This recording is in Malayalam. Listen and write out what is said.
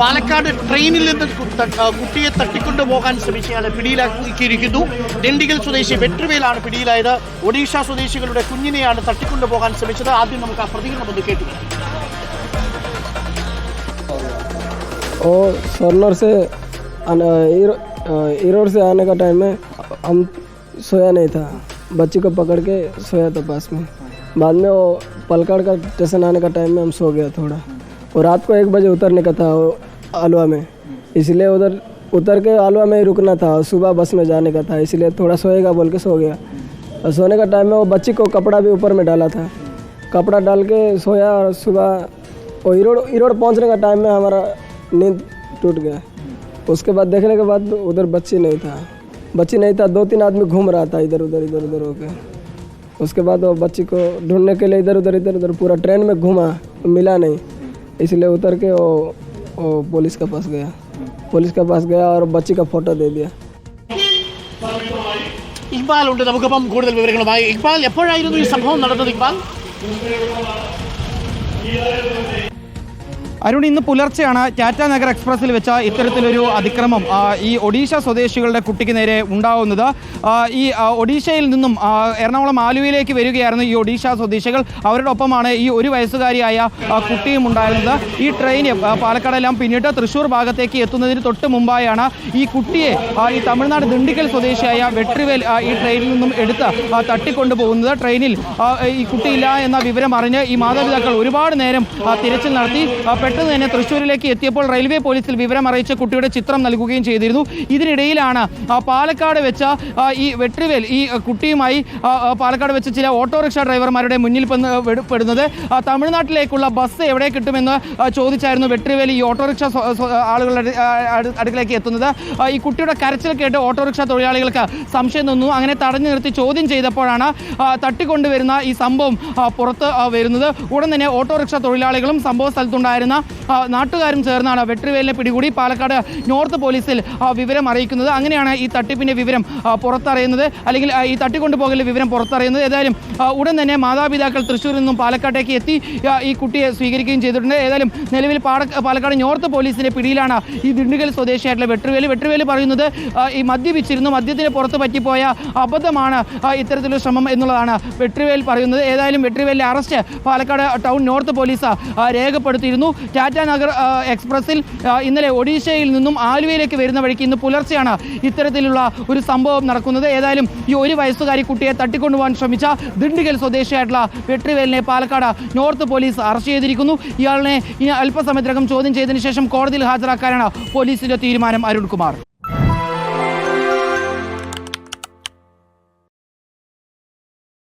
പാലക്കാട് ട്രെയിനിൽ നിന്ന് കു- ത- ആ, കുട്ടിയെ തട്ടിക്കൊണ്ടു പോകാൻ ശ്രമിച്ചയാളെ പിടിയിലാക്കിയിരിക്കുന്നു ദിണ്ടിഗൽ സ്വദേശി വെട്രിവേലാണ് പിടിയിലായത് ഒഡീഷ സ്വദേശികളുടെ കുഞ്ഞിനെയാണ് തട്ടിക്കൊണ്ടു പോകാൻ ശ്രമിച്ചത് ആദ്യം നമുക്ക് ആ പ്രതികരണം ഒന്ന് കേട്ടു और सोलर से आना- ईरो अ, ईरोड से आने का टाइम में हम सोया नहीं था बच्ची को पकड़ के सोया था पास में बाद में वो पलकड़ का स्टेशन आने का टाइम में हम सो गया थोड़ा और रात को एक बजे उतरने का था वो आलवा में। इसलिए उधर उतर के आलवा में ही रुकना था और सुबह बस में जाने का था, इसलिए थोड़ा सोएगा बोल के सो गया। और सोने का टाइम में वो बच्ची को कपड़ा भी ऊपर में डाला था। कपड़ा डाल के सोया और सुबह वो इरोड इरोड पहुँचने का टाइम में हमारा नींद टूट गया। उसके बाद देखने के बाद उधर बच्ची नहीं था। बच्ची नहीं था दो तीन आदमी घूम रहा था इधर उधर इधर उधर होकर उसके बाद वो बच्ची को ढूँढने के लिए इधर उधर इधर उधर पूरा ट्रेन में घूमा, मिला नहीं। इसलिए उतर के वो वो पुलिस के पास गया पुलिस के पास गया और बच्ची का फ़ोटो दे दिया ഇക്ബാൽ ഉണ്ട് നമുക്കിപ്പം കൂടുതൽ വിവരങ്ങളുമായി ഇക്ബാൽ എപ്പോഴായിരുന്നു ഈ സംഭവം നടന്നത് ഇക്ബാൽ അരുൺ ഇന്ന് പുലർച്ചെയാണ് ടാറ്റ നഗർ എക്സ്പ്രസിൽ വെച്ച ഇത്തരത്തിലൊരു അതിക്രമം ഈ ഒഡീഷ സ്വദേശികളുടെ കുട്ടിക്ക് നേരെ ഉണ്ടാവുന്നത്. ഈ ഒഡീഷയിൽ നിന്നും എറണാകുളം ആലുവയിലേക്ക് വരികയായിരുന്നു ഈ ഒഡീഷ സ്വദേശികൾ. അവരുടെ ഒപ്പമാണ് ഈ ഒരു വയസ്സുകാരിയായ കുട്ടിയും ഉണ്ടായിരുന്നത്. ഈ ട്രെയിൻ പാലക്കാടെല്ലാം പിന്നിട്ട് തൃശ്ശൂർ ഭാഗത്തേക്ക് എത്തുന്നതിന് തൊട്ട് മുമ്പായാണ് ഈ കുട്ടിയെ ഈ തമിഴ്നാട് ദിണ്ടിക്കൽ സ്വദേശിയായ വെട്രിവേൽ ഈ ട്രെയിനിൽ നിന്നും എടുത്ത് തട്ടിക്കൊണ്ടുപോകുന്നത്. ട്രെയിനിൽ ഈ കുട്ടിയില്ല എന്ന വിവരം അറിഞ്ഞ് ഈ മാതാപിതാക്കൾ ഒരുപാട് നേരം തിരച്ചിൽ നടത്തി പെട്ടെന്ന് തന്നെ തൃശ്ശൂരിലേക്ക് എത്തിയപ്പോൾ റെയിൽവേ പോലീസിൽ വിവരം അറിയിച്ച കുട്ടിയുടെ ചിത്രം നൽകുകയും ചെയ്തിരുന്നു. ഇതിനിടയിലാണ് പാലക്കാട് വെച്ച ഈ വെട്രിവേൽ ഈ കുട്ടിയുമായി പാലക്കാട് വെച്ച ചില ഓട്ടോറിക്ഷ ഡ്രൈവർമാരുടെ മുന്നിൽ പെടുന്നത്. തമിഴ്നാട്ടിലേക്കുള്ള ബസ് എവിടെ കിട്ടുമെന്ന് ചോദിച്ചായിരുന്നു വെട്രിവേൽ ഈ ഓട്ടോറിക്ഷ ആളുകളുടെ അടുക്കിലേക്ക് എത്തുന്നത്. ഈ കുട്ടിയുടെ കരച്ചിൽ കേട്ട് ഓട്ടോറിക്ഷ തൊഴിലാളികൾക്ക് സംശയം നിന്നു അങ്ങനെ തടഞ്ഞു നിർത്തി ചോദ്യം ചെയ്തപ്പോഴാണ് തട്ടിക്കൊണ്ടുവരുന്ന ഈ സംഭവം പുറത്ത് വരുന്നത്. ഉടൻ തന്നെ ഓട്ടോറിക്ഷ തൊഴിലാളികളും സംഭവ സ്ഥലത്തുണ്ടായിരുന്ന നാട്ടുകാരും ചേർന്നാണ് വെട്രിവേലിനെ പിടികൂടി പാലക്കാട് നോർത്ത് പോലീസിൽ വിവരം അറിയിക്കുന്നത്. അങ്ങനെയാണ് ഈ തട്ടിപ്പിന്റെ വിവരം പുറത്തറിയുന്നത്. അല്ലെങ്കിൽ ഈ തട്ടിക്കൊണ്ടുപോകലിന്റെ വിവരം പുറത്തറിയുന്നത്. ഏതായാലും ഉടൻ തന്നെ മാതാപിതാക്കൾ തൃശ്ശൂരിൽ നിന്നും പാലക്കാട്ടേക്ക് എത്തി ഈ കുട്ടിയെ സ്വീകരിക്കുകയും ചെയ്തിട്ടുണ്ട്. ഏതായാലും നിലവിൽ പാലക്കാട് നോർത്ത് പോലീസിന്റെ പിടിയിലാണ് ഈ ദിണ്ടുകൽ സ്വദേശിയായിട്ടുള്ള വെട്രിവേൽ വെട്രിവേൽ പറയുന്നത് ഈ മദ്യപിച്ചിരുന്നു മദ്യത്തിന് പുറത്ത് പറ്റിപ്പോയ അബദ്ധമാണ് ഇത്തരത്തിലൊരു ശ്രമം എന്നുള്ളതാണ് വെട്രിവേൽ പറയുന്നത്. ഏതായാലും വെട്രിവേലിന്റെ arrest Palakkad town north police രേഖപ്പെടുത്തിയിരുന്നു. ടാറ്റ നഗർ എക്സ്പ്രസിൽ ഇന്നലെ ഒഡീഷയിൽ നിന്നും ആലുവയിലേക്ക് വരുന്ന വഴിക്ക് ഇന്ന് പുലർച്ചെയാണ് ഇത്തരത്തിലുള്ള ഒരു സംഭവം നടക്കുന്നത്. ഏതായാലും ഈ ഒരു വയസ്സുകാരി കുട്ടിയെ തട്ടിക്കൊണ്ടുപോകാൻ ശ്രമിച്ച ദിണ്ടിഗൽ സ്വദേശിയായിട്ടുള്ള വെട്രിവേലിനെ പാലക്കാട് നോർത്ത് പോലീസ് അറസ്റ്റ് ചെയ്തിരിക്കുന്നു. ഇയാളിനെ അല്പസമയത്തിനകം ചോദ്യം ചെയ്തതിനു ശേഷം കോടതിയിൽ ഹാജരാക്കാനാണ് പോലീസിന്റെ തീരുമാനം. അരുൺകുമാർ.